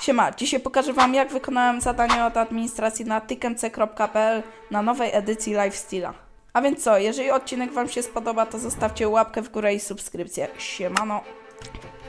Siema, dzisiaj pokażę Wam jak wykonałem zadanie od administracji na tykmc.pl na nowej edycji Lifestyle'a. A więc co, jeżeli odcinek Wam się spodoba, to zostawcie łapkę w górę i subskrypcję. Siemano.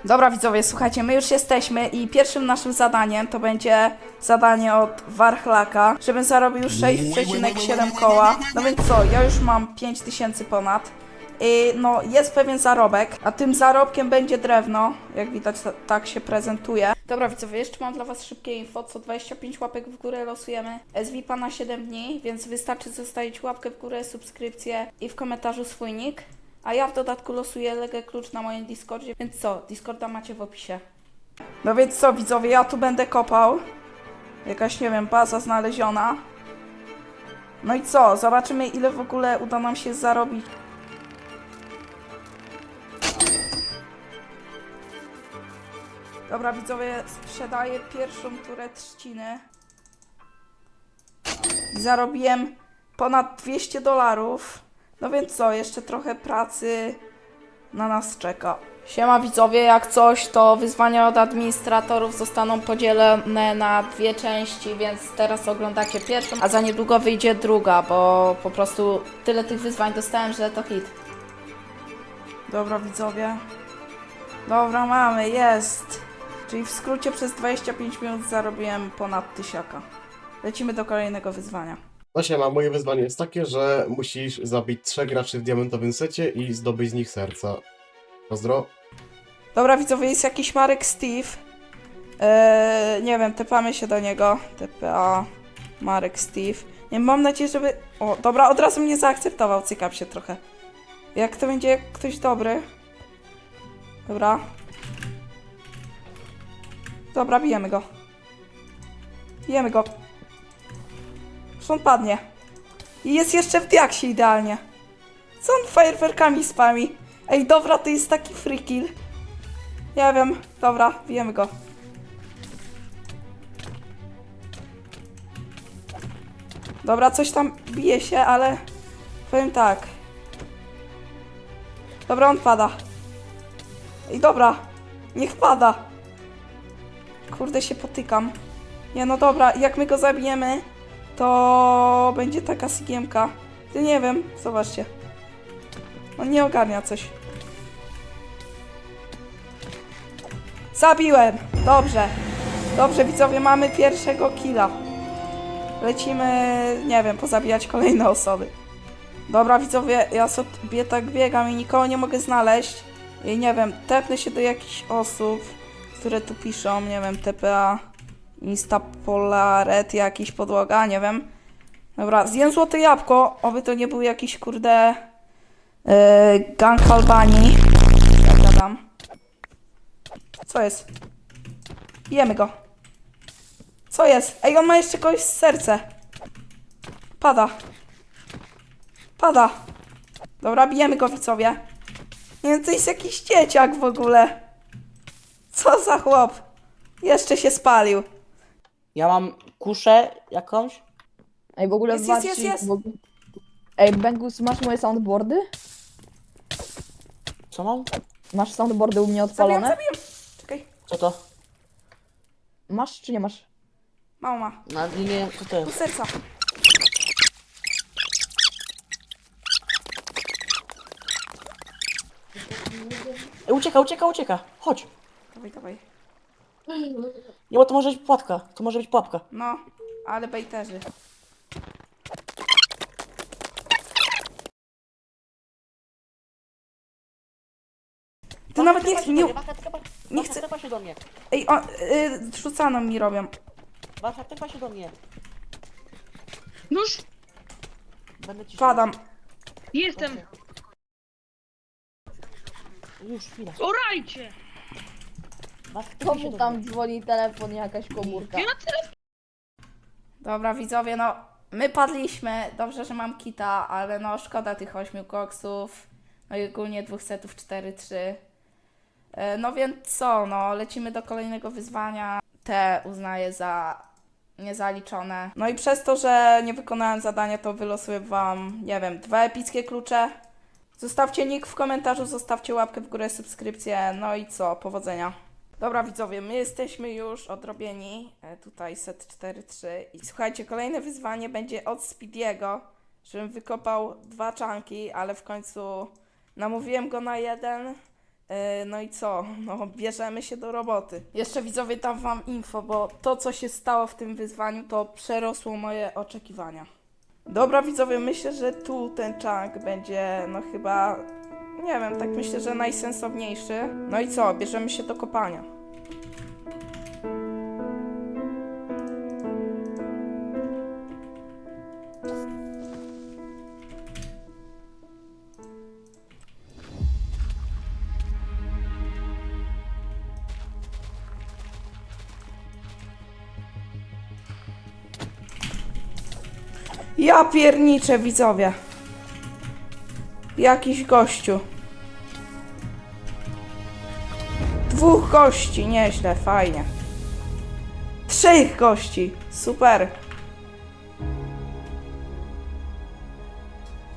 Dobra widzowie, słuchajcie, my już jesteśmy i pierwszym naszym zadaniem to będzie zadanie od Warchlaka, żebym zarobił 6,7 koła. No więc co, ja już mam 5000 ponad. I no, jest pewien zarobek, a tym zarobkiem będzie drewno. Jak widać, ta, tak się prezentuje. Dobra, widzowie, jeszcze mam dla Was szybkie info. Co 25 łapek w górę losujemy SVP na 7 dni, więc wystarczy zostawić łapkę w górę, subskrypcję i w komentarzu swój nick. A ja w dodatku losuję legę klucz na moim Discordzie, więc co, Discorda macie w opisie. No więc co, widzowie, ja tu będę kopał. Jakaś, nie wiem, baza znaleziona. No i co, zobaczymy ile w ogóle uda nam się zarobić. Dobra, widzowie, sprzedaję pierwszą turę trzciny. Zarobiłem ponad 200 dolarów. No więc co, jeszcze trochę pracy na nas czeka. Siema widzowie, jak coś, to wyzwania od administratorów zostaną podzielone na dwie części, więc teraz oglądacie pierwszą, a za niedługo wyjdzie druga, bo po prostu tyle tych wyzwań dostałem, że to hit. Dobra widzowie. Dobra, mamy, jest. Czyli w skrócie przez 25 minut zarobiłem ponad tysiaka. Lecimy do kolejnego wyzwania. No siema, moje wyzwanie jest takie, że musisz zabić trzech graczy w diamentowym secie i zdobyć z nich serca. Pozdro. Dobra, widzowie, jest jakiś Marek Steve. Eee, nie wiem, tepamy się do niego. TPA Marek Steve. Nie mam nadzieję, żeby. O, dobra, od razu mnie zaakceptował, cykam się trochę. Jak to będzie ktoś dobry? Dobra. Dobra, bijemy go. Bijemy go. Już on padnie. I jest jeszcze w diaksie idealnie. Co on fajerwerkami spami? Ej, dobra, to jest taki free kill. Nie wiem, dobra, bijemy go. Dobra, coś tam bije się, ale powiem tak. Dobra, on pada. I dobra, niech pada. Kurde, się potykam. Nie, no dobra, jak my go zabijemy, to będzie taka sigiemka. Ty nie wiem, zobaczcie. On nie ogarnia coś. Zabiłem! Dobrze. Dobrze, widzowie, mamy pierwszego killa. Lecimy, nie wiem, pozabijać kolejne osoby. Dobra, widzowie, ja sobie tak biegam i nikogo nie mogę znaleźć. I nie wiem, tepnę się do jakichś osób, które tu piszą, nie wiem, TPA, Instapolaret, jakiś podłoga, nie wiem. Dobra, zjem złote jabłko, oby to nie był jakiś, kurde, yy, gang Albanii. Jak gadam. Co jest? Bijemy go. Co jest? Ej, on ma jeszcze kogoś z serce. Pada. Pada. Dobra, bijemy go, widzowie. Nie to jest jakiś dzieciak w ogóle. Co za chłop. Jeszcze się spalił. Ja mam kuszę jakąś. Ej, w ogóle Jest, jest, zobaczcie, jest, jest. w ogóle- Ej, Bengus, masz moje soundboardy? Co mam? Masz soundboardy u mnie odpalone? zabiję. Czekaj. Co to? Masz czy nie masz? Mama. Na linię, co to Tu jest? serca. Ej, ucieka, ucieka, ucieka. Chodź. Dawaj, dawaj. Nie, bo to może być pułapka. To może być pułapka. No, ale bejterzy. Ty nawet nie, nie, nie chcę- Tepa się do mnie. Ej, on, y, rzucaną mi robią. Wasza, tepa się do mnie. Nóż, Będę ci Padam. jestem. Już, chwila. Orajcie! Komu tam dzwoni telefon, jakaś komórka? Ja Dobra, widzowie, no, my padliśmy. Dobrze, że mam kita, ale no, szkoda tych ośmiu koksów. No i ogólnie dwóch setów 4-3. E, No więc co, no, lecimy do kolejnego wyzwania. Te uznaję za niezaliczone. No i przez to, że nie wykonałem zadania, to wylosuję wam, nie wiem, dwa epickie klucze. Zostawcie nick w komentarzu, zostawcie łapkę w górę, subskrypcję, no i co, powodzenia. Dobra widzowie, my jesteśmy już odrobieni. E, tutaj set 4-3. I słuchajcie, kolejne wyzwanie będzie od Speediego, żebym wykopał dwa czanki, ale w końcu namówiłem go na jeden. E, No i co? No, bierzemy się do roboty. Jeszcze widzowie dam wam info, bo to, co się stało w tym wyzwaniu, to przerosło moje oczekiwania. Dobra widzowie, myślę, że tu ten czank będzie, no chyba, nie wiem, tak myślę, że najsensowniejszy. No i co? Bierzemy się do kopania. Ja pierniczę, widzowie. Jakiś gościu. Dwóch gości, nieźle, fajnie. Trzech gości, super.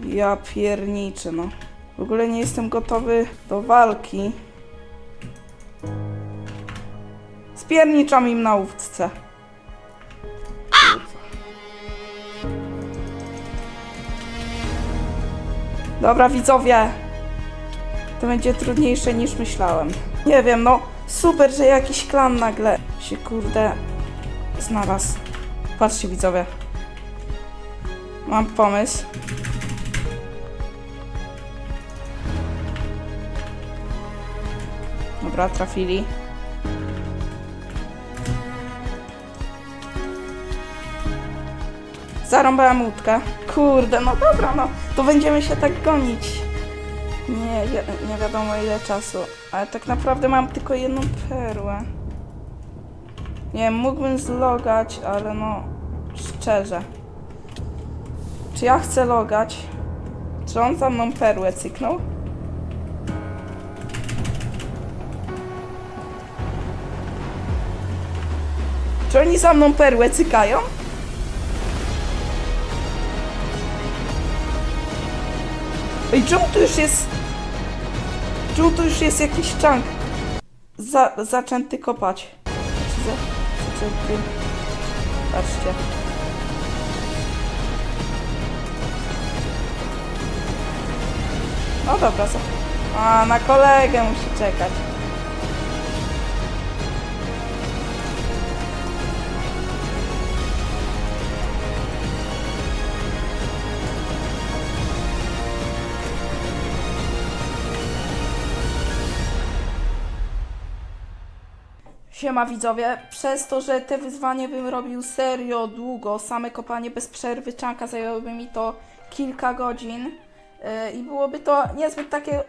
Ja pierniczę, no. W ogóle nie jestem gotowy do walki. Spierniczam im na łówce. Dobra, widzowie. To będzie trudniejsze niż myślałem. Nie wiem, no super, że jakiś klan nagle się kurde znalazł. Patrzcie, widzowie. Mam pomysł. Dobra, trafili. Zarąbałem łódkę. Kurde, no dobra, no to będziemy się tak gonić. Nie, nie wiadomo ile czasu. Ale tak naprawdę mam tylko jedną perłę. Nie wiem, mógłbym zlogać, ale no szczerze. Czy ja chcę logać? Czy on za mną perłę cyknął? Czy oni za mną perłę cykają? Ej, czemu tu już jest... Czemu tu już jest jakiś chunk? Za, zaczęty kopać. Za, zaczęty... Patrzcie. No dobra, co? A, na kolegę musi czekać. Siema widzowie, przez to, że te wyzwanie bym robił serio długo, same kopanie bez przerwy czanka zajęłoby mi to kilka godzin yy, i byłoby to niezbyt takie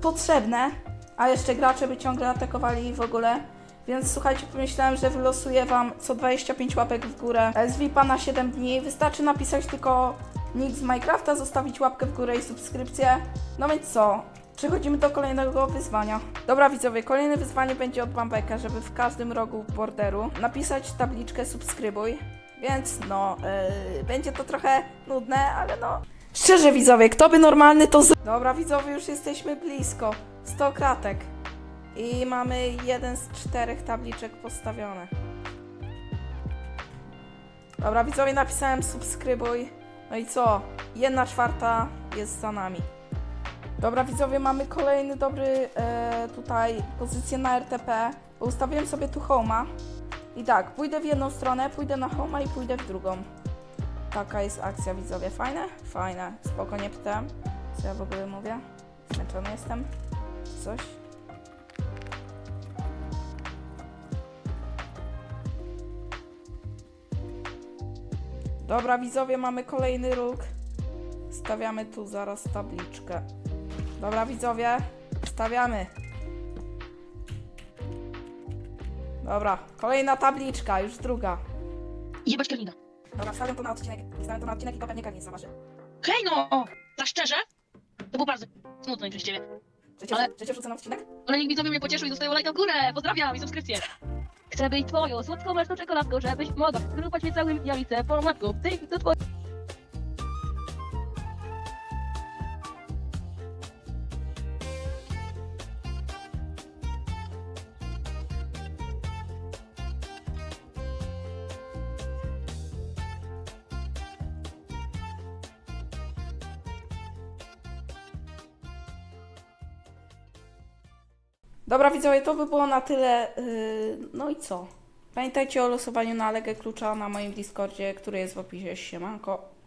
potrzebne, a jeszcze gracze by ciągle atakowali w ogóle. Więc słuchajcie, pomyślałem, że wylosuję Wam co 25 łapek w górę z VIPa na 7 dni. Wystarczy napisać tylko nick z Minecrafta, zostawić łapkę w górę i subskrypcję. No więc co? Przechodzimy do kolejnego wyzwania. Dobra widzowie, kolejne wyzwanie będzie od Bambeka, żeby w każdym rogu borderu napisać tabliczkę subskrybuj. Więc no, yy, będzie to trochę nudne, ale no... Szczerze widzowie, kto by normalny to z... Dobra widzowie, już jesteśmy blisko. 100 kratek. I mamy jeden z czterech tabliczek postawione. Dobra widzowie, napisałem subskrybuj. No i co? Jedna czwarta jest za nami. Dobra widzowie, mamy kolejny dobry e, tutaj pozycję na RTP, bo ustawiłem sobie tu homa. I tak, pójdę w jedną stronę, pójdę na homa i pójdę w drugą. Taka jest akcja widzowie, fajne? Fajne, spoko, nie pytałem, co ja w ogóle mówię. Zmęczony jestem, coś. Dobra widzowie, mamy kolejny róg. Stawiamy tu zaraz tabliczkę. Dobra, widzowie, stawiamy. Dobra, kolejna tabliczka, już druga. Jebać Karlina. Dobra, wstawiam to na odcinek, wstawiam to na odcinek i to pewnie Karlin zobaczy. Hej no! Tak szczerze? To było bardzo smutne przez ciebie. Czy cię, Ale- czy cię wrzucę na odcinek? Ale niech widzowie mnie pocieszył i dostają lajka w górę. Pozdrawiam i subskrypcję. Chcę być twoją słodką mleczną czekoladką, żebyś mogła zgrupować mnie całym jajce formatką. Ty, to twoje. Dobra widzowie, to by było na tyle. Yy, no i co? Pamiętajcie o losowaniu na Legę Klucza na moim Discordzie, który jest w opisie. Siemanko.